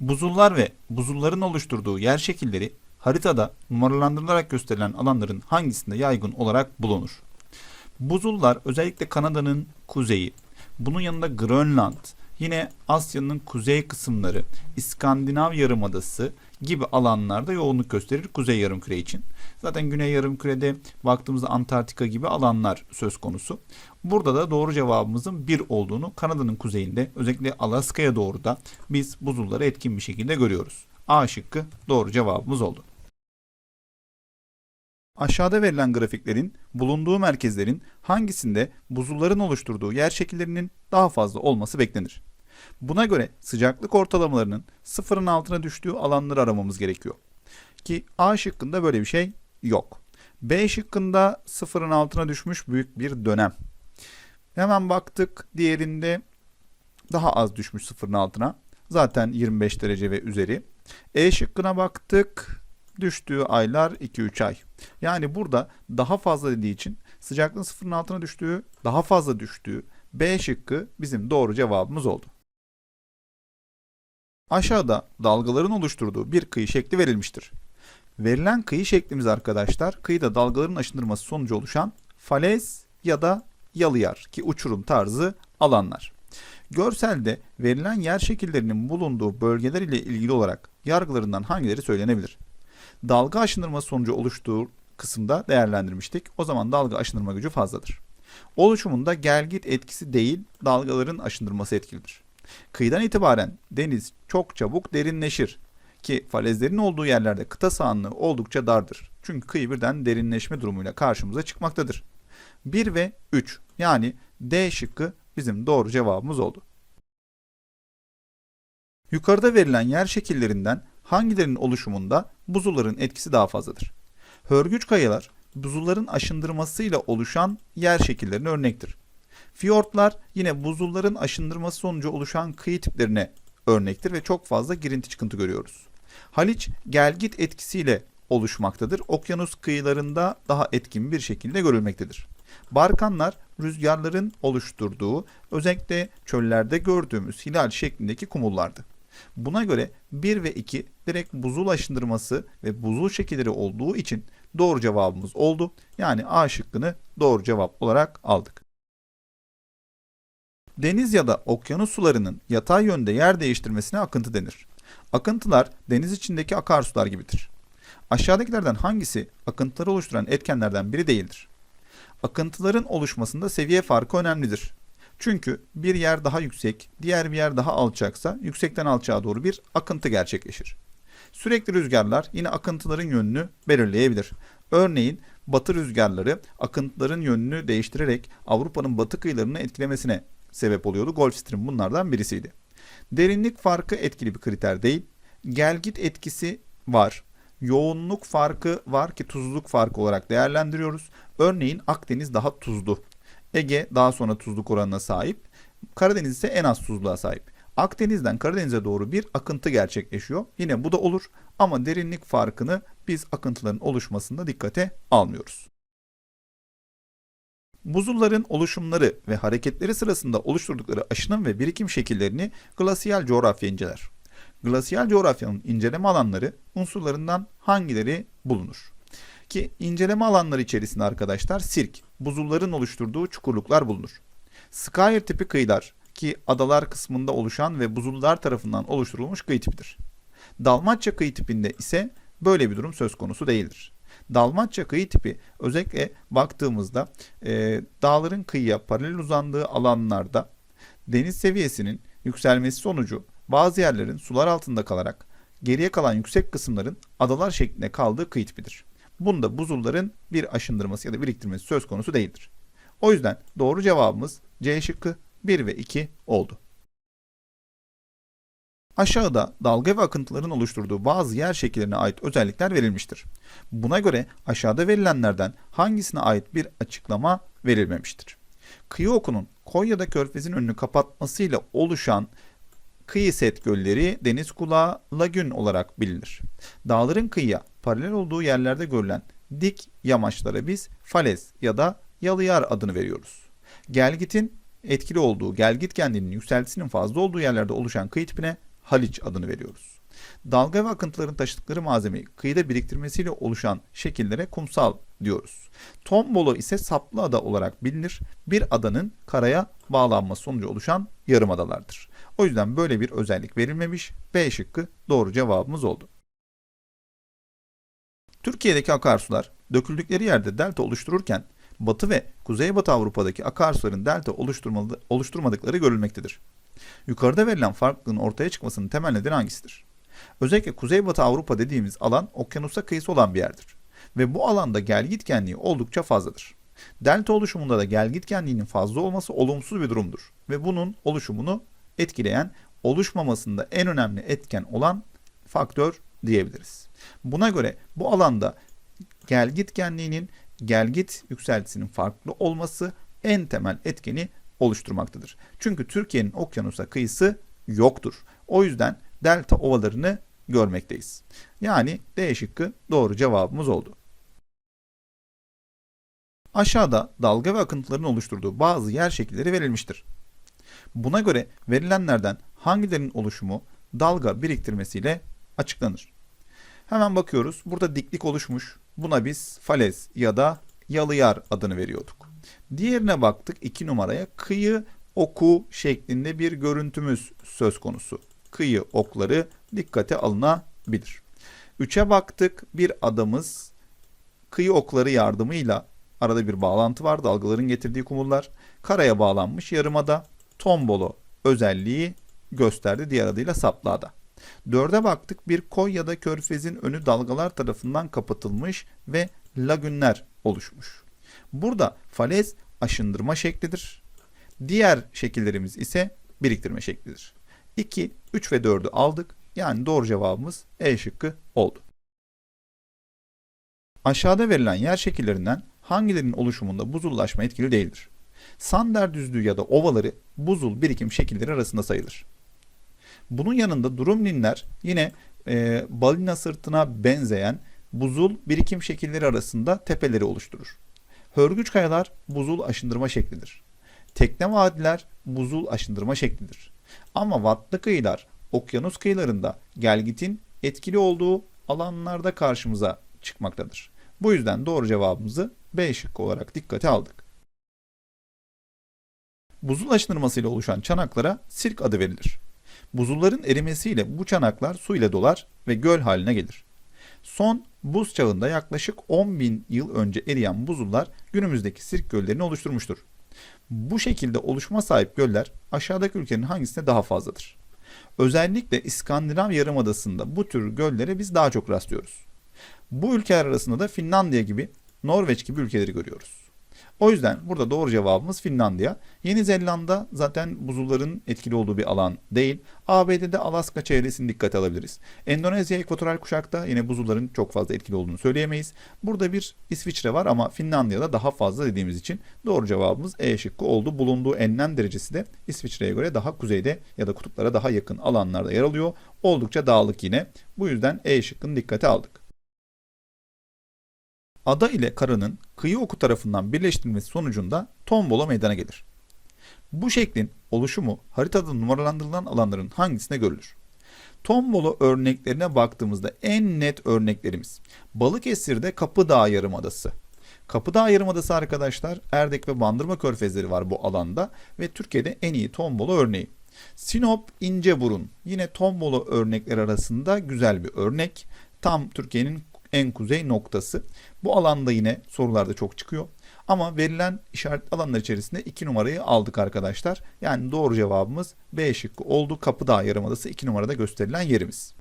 Buzullar ve buzulların oluşturduğu yer şekilleri haritada numaralandırılarak gösterilen alanların hangisinde yaygın olarak bulunur? Buzullar özellikle Kanada'nın kuzeyi, bunun yanında Grönland, yine Asya'nın kuzey kısımları, İskandinav Yarımadası gibi alanlarda yoğunluk gösterir kuzey yarımküre için. Zaten güney yarımkürede baktığımızda Antarktika gibi alanlar söz konusu. Burada da doğru cevabımızın bir olduğunu Kanada'nın kuzeyinde özellikle Alaska'ya doğru da biz buzulları etkin bir şekilde görüyoruz. A şıkkı doğru cevabımız oldu. Aşağıda verilen grafiklerin bulunduğu merkezlerin hangisinde buzulların oluşturduğu yer şekillerinin daha fazla olması beklenir. Buna göre sıcaklık ortalamalarının sıfırın altına düştüğü alanları aramamız gerekiyor. Ki A şıkkında böyle bir şey yok. B şıkkında sıfırın altına düşmüş büyük bir dönem. Hemen baktık diğerinde daha az düşmüş sıfırın altına. Zaten 25 derece ve üzeri. E şıkkına baktık. Düştüğü aylar 2-3 ay. Yani burada daha fazla dediği için sıcaklığın sıfırın altına düştüğü, daha fazla düştüğü B şıkkı bizim doğru cevabımız oldu. Aşağıda dalgaların oluşturduğu bir kıyı şekli verilmiştir. Verilen kıyı şeklimiz arkadaşlar kıyıda dalgaların aşındırması sonucu oluşan falez ya da yalıyer ki uçurum tarzı alanlar. Görselde verilen yer şekillerinin bulunduğu bölgeler ile ilgili olarak yargılarından hangileri söylenebilir? Dalga aşındırması sonucu oluştuğu kısımda değerlendirmiştik. O zaman dalga aşındırma gücü fazladır. Oluşumunda gelgit etkisi değil, dalgaların aşındırması etkilidir. Kıyıdan itibaren deniz çok çabuk derinleşir ki falezlerin olduğu yerlerde kıta sahanlığı oldukça dardır. Çünkü kıyı birden derinleşme durumuyla karşımıza çıkmaktadır. 1 ve 3 yani D şıkkı bizim doğru cevabımız oldu. Yukarıda verilen yer şekillerinden hangilerinin oluşumunda buzulların etkisi daha fazladır? Hörgüç kayalar buzulların aşındırmasıyla oluşan yer şekillerine örnektir. Fiyortlar yine buzulların aşındırması sonucu oluşan kıyı tiplerine örnektir ve çok fazla girinti çıkıntı görüyoruz. Haliç gelgit etkisiyle oluşmaktadır. Okyanus kıyılarında daha etkin bir şekilde görülmektedir. Barkanlar rüzgarların oluşturduğu özellikle çöllerde gördüğümüz hilal şeklindeki kumullardı. Buna göre 1 ve 2 direkt buzul aşındırması ve buzul şekilleri olduğu için doğru cevabımız oldu. Yani A şıkkını doğru cevap olarak aldık. Deniz ya da okyanus sularının yatay yönde yer değiştirmesine akıntı denir. Akıntılar deniz içindeki akarsular gibidir. Aşağıdakilerden hangisi akıntıları oluşturan etkenlerden biri değildir? Akıntıların oluşmasında seviye farkı önemlidir. Çünkü bir yer daha yüksek, diğer bir yer daha alçaksa yüksekten alçağa doğru bir akıntı gerçekleşir. Sürekli rüzgarlar yine akıntıların yönünü belirleyebilir. Örneğin batı rüzgarları akıntıların yönünü değiştirerek Avrupa'nın batı kıyılarını etkilemesine sebep oluyordu. Gulf Stream bunlardan birisiydi. Derinlik farkı etkili bir kriter değil. Gelgit etkisi var. Yoğunluk farkı var ki tuzluluk farkı olarak değerlendiriyoruz. Örneğin Akdeniz daha tuzlu. Ege daha sonra tuzluk oranına sahip. Karadeniz ise en az tuzluğa sahip. Akdeniz'den Karadeniz'e doğru bir akıntı gerçekleşiyor. Yine bu da olur ama derinlik farkını biz akıntıların oluşmasında dikkate almıyoruz. Buzulların oluşumları ve hareketleri sırasında oluşturdukları aşınım ve birikim şekillerini glasiyal coğrafya inceler. Glasiyal coğrafyanın inceleme alanları unsurlarından hangileri bulunur? Ki inceleme alanları içerisinde arkadaşlar sirk, buzulların oluşturduğu çukurluklar bulunur. Skyr tipi kıyılar ki adalar kısmında oluşan ve buzullar tarafından oluşturulmuş kıyı tipidir. Dalmatça kıyı tipinde ise böyle bir durum söz konusu değildir. Dalmatça kıyı tipi özellikle baktığımızda e, dağların kıyıya paralel uzandığı alanlarda deniz seviyesinin yükselmesi sonucu bazı yerlerin sular altında kalarak geriye kalan yüksek kısımların adalar şeklinde kaldığı kıyı tipidir. Bunda buzulların bir aşındırması ya da biriktirmesi söz konusu değildir. O yüzden doğru cevabımız C şıkkı 1 ve 2 oldu. Aşağıda dalga ve akıntıların oluşturduğu bazı yer şekillerine ait özellikler verilmiştir. Buna göre aşağıda verilenlerden hangisine ait bir açıklama verilmemiştir. Kıyı okunun Konya'da körfezin önünü kapatmasıyla oluşan kıyı set gölleri deniz kulağı lagün olarak bilinir. Dağların kıyıya paralel olduğu yerlerde görülen dik yamaçlara biz falez ya da yalıyar adını veriyoruz. Gelgitin etkili olduğu, gelgit kendinin yükseltisinin fazla olduğu yerlerde oluşan kıyı tipine Haliç adını veriyoruz. Dalga ve akıntıların taşıdıkları malzemeyi kıyıda biriktirmesiyle oluşan şekillere kumsal diyoruz. Tombolo ise saplı ada olarak bilinir. Bir adanın karaya bağlanması sonucu oluşan yarımadalardır. O yüzden böyle bir özellik verilmemiş. B şıkkı doğru cevabımız oldu. Türkiye'deki akarsular döküldükleri yerde delta oluştururken Batı ve Kuzeybatı Avrupa'daki akarsuların delta oluşturmadı- oluşturmadıkları görülmektedir. Yukarıda verilen farklılığın ortaya çıkmasının temel nedeni hangisidir? Özellikle Kuzeybatı Avrupa dediğimiz alan okyanusa kıyısı olan bir yerdir. Ve bu alanda gelgitgenliği oldukça fazladır. Delta oluşumunda da gelgitgenliğinin fazla olması olumsuz bir durumdur. Ve bunun oluşumunu etkileyen, oluşmamasında en önemli etken olan faktör diyebiliriz. Buna göre bu alanda gelgitgenliğinin gelgit yükseltisinin farklı olması en temel etkeni oluşturmaktadır. Çünkü Türkiye'nin okyanusa kıyısı yoktur. O yüzden delta ovalarını görmekteyiz. Yani D şıkkı doğru cevabımız oldu. Aşağıda dalga ve akıntıların oluşturduğu bazı yer şekilleri verilmiştir. Buna göre verilenlerden hangilerinin oluşumu dalga biriktirmesiyle açıklanır. Hemen bakıyoruz. Burada diklik oluşmuş. Buna biz falez ya da yalıyar adını veriyorduk. Diğerine baktık 2 numaraya kıyı oku şeklinde bir görüntümüz söz konusu. Kıyı okları dikkate alınabilir. 3'e baktık bir adamız kıyı okları yardımıyla arada bir bağlantı var dalgaların getirdiği kumullar karaya bağlanmış yarımada tombolo özelliği gösterdi diğer adıyla saplada. Dörde baktık bir koy ya da körfezin önü dalgalar tarafından kapatılmış ve lagünler oluşmuş. Burada falez aşındırma şeklidir. Diğer şekillerimiz ise biriktirme şeklidir. 2, 3 ve 4'ü aldık. Yani doğru cevabımız E şıkkı oldu. Aşağıda verilen yer şekillerinden hangilerinin oluşumunda buzullaşma etkili değildir? Sander düzlüğü ya da ovaları buzul birikim şekilleri arasında sayılır. Bunun yanında drumlinler yine e, balina sırtına benzeyen buzul birikim şekilleri arasında tepeleri oluşturur. Hörgüç kayalar buzul aşındırma şeklidir. Tekne vadiler buzul aşındırma şeklidir. Ama vatlı kıyılar okyanus kıyılarında gelgitin etkili olduğu alanlarda karşımıza çıkmaktadır. Bu yüzden doğru cevabımızı B şıkkı olarak dikkate aldık. Buzul aşındırmasıyla oluşan çanaklara sirk adı verilir. Buzulların erimesiyle bu çanaklar su ile dolar ve göl haline gelir. Son buz çağında yaklaşık 10 bin yıl önce eriyen buzullar günümüzdeki sirk göllerini oluşturmuştur. Bu şekilde oluşuma sahip göller aşağıdaki ülkenin hangisinde daha fazladır? Özellikle İskandinav Yarımadası'nda bu tür göllere biz daha çok rastlıyoruz. Bu ülkeler arasında da Finlandiya gibi, Norveç gibi ülkeleri görüyoruz. O yüzden burada doğru cevabımız Finlandiya. Yeni Zelanda zaten buzulların etkili olduğu bir alan değil. ABD'de Alaska çevresini dikkate alabiliriz. Endonezya ekvatoral kuşakta yine buzulların çok fazla etkili olduğunu söyleyemeyiz. Burada bir İsviçre var ama Finlandiya'da daha fazla dediğimiz için doğru cevabımız E şıkkı oldu. Bulunduğu enlem derecesi de İsviçre'ye göre daha kuzeyde ya da kutuplara daha yakın alanlarda yer alıyor. Oldukça dağlık yine. Bu yüzden E şıkkını dikkate aldık. Ada ile karanın kıyı oku tarafından birleştirilmesi sonucunda tombola meydana gelir. Bu şeklin oluşumu haritada numaralandırılan alanların hangisinde görülür? Tombolo örneklerine baktığımızda en net örneklerimiz Balıkesir'de Kapıdağ Yarımadası. Kapıdağ Yarımadası arkadaşlar Erdek ve Bandırma körfezleri var bu alanda ve Türkiye'de en iyi tombolo örneği. Sinop İnceburun yine tombolo örnekler arasında güzel bir örnek. Tam Türkiye'nin en kuzey noktası. Bu alanda yine sorularda çok çıkıyor. Ama verilen işaret alanlar içerisinde 2 numarayı aldık arkadaşlar. Yani doğru cevabımız B şıkkı oldu. Kapıdağ Yarımadası 2 numarada gösterilen yerimiz.